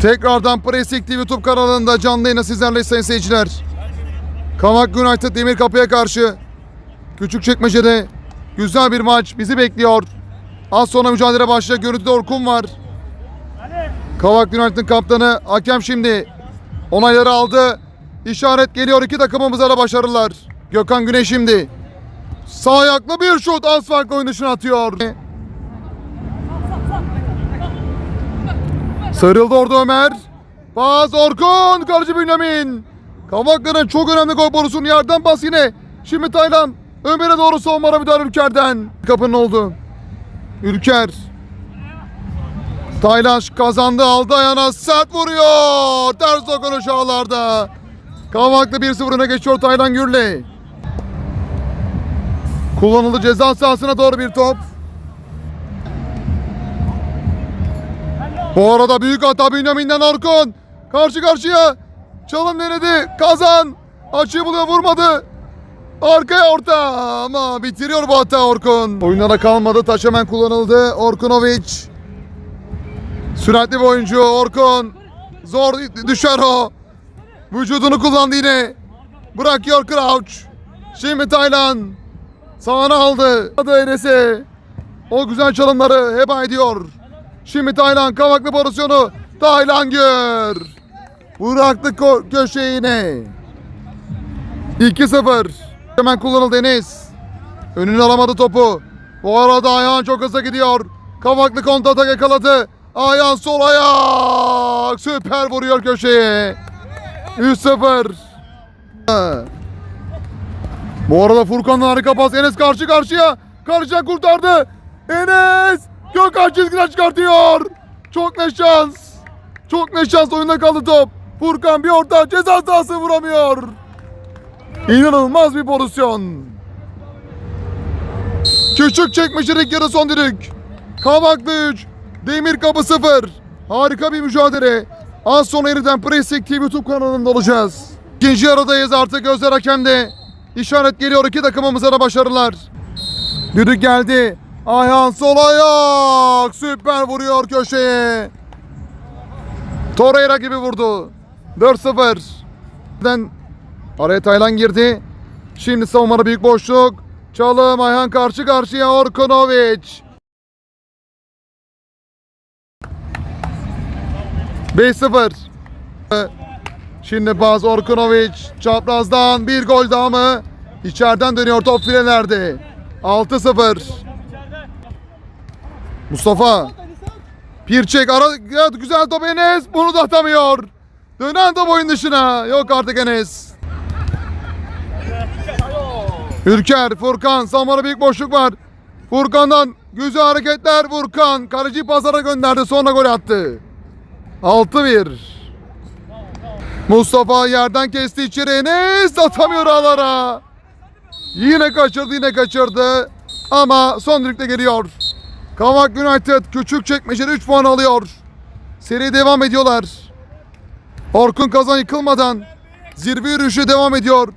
Tekrardan Pressing TV YouTube kanalında canlı yayına sizlerle sayın seyirciler. Kavak United Demir Kapı'ya karşı Küçükçekmece'de güzel bir maç bizi bekliyor. Az sonra mücadele başlayacak. Görüntüde Orkun var. Kavak United'ın kaptanı hakem şimdi onayları aldı. İşaret geliyor. İki takımımıza da başarılar. Gökhan Güneş şimdi. Sağ ayaklı bir şut az farklı oyun dışına atıyor. Sarıldı orada Ömer. Pas Orkun. Kaleci Bünyamin. Kavakların çok önemli gol borusunun yerden pas yine. Şimdi Taylan. Ömer'e doğru savunmada müdahale Ülker'den. Kapının oldu. Ülker. Taylan kazandı aldı ayağına sert vuruyor. Ters dokunuş ağlarda. Kavaklı 1-0 öne geçiyor Taylan Gürley. Kullanıldı ceza sahasına doğru bir top. Bu arada büyük hata Bünyamin'den Orkun. Karşı karşıya. Çalım denedi. Kazan. Açıyı buluyor vurmadı. Arkaya orta ama bitiriyor bu hata Orkun. Oyunlara kalmadı. Taç hemen kullanıldı. Orkunovic. Süratli bir oyuncu Orkun. Zor düşer o. Vücudunu kullandı yine. Bırakıyor Crouch. Şimdi Taylan. Sağına aldı. Adı Enes'e. O güzel çalımları heba ediyor. Şimdi Taylan kavaklı pozisyonu. Taylan gör. Bıraktı köşeyi yine. 2-0. Hemen kullanıldı Enes. Önünü alamadı topu. Bu arada ayağın çok hızlı gidiyor. Kavaklı kontratak yakaladı. Ayağın sol ayak. Süper vuruyor köşeye. 3-0. Bu arada Furkan'ın harika pas. Enes karşı karşıya. Karşıya kurtardı. Enes. Gökhan çizgiden çıkartıyor. Çok ne şans. Çok ne şans oyunda kaldı top. Furkan bir orta ceza sahası vuramıyor. İnanılmaz bir pozisyon. Küçük çekmecelik yarı son düdük. Kavaklı 3. Demir kapı 0. Harika bir mücadele. Az sonra yeniden Pressing TV YouTube kanalında olacağız. İkinci yarıdayız artık gözler hakemde. İşaret geliyor iki takımımıza da başarılar. Düdük geldi. Ayhan sol ayak. Süper vuruyor köşeye. Torreira gibi vurdu. 4-0. Den araya Taylan girdi. Şimdi savunmada büyük boşluk. Çalım Ayhan karşı karşıya Orkunovic. 5-0. Şimdi Baz Orkunovic çaprazdan bir gol daha mı? İçeriden dönüyor top filelerde. 6-0. Mustafa. Pirçek ara ya güzel top Enes bunu da atamıyor. Dönen top oyun dışına. Yok artık Enes. Ülker, Furkan, Samar'a büyük boşluk var. Furkan'dan güzel hareketler Furkan. Kaleci pazara gönderdi sonra gol attı. 6-1. Mustafa yerden kesti içeri Enes atamıyor ağlara. Yine kaçırdı yine kaçırdı. Ama son düdükte geliyor. Kavak United küçük çekmeceli 3 puan alıyor. Seri devam ediyorlar. Orkun Kazan yıkılmadan zirve yürüyüşü devam ediyor.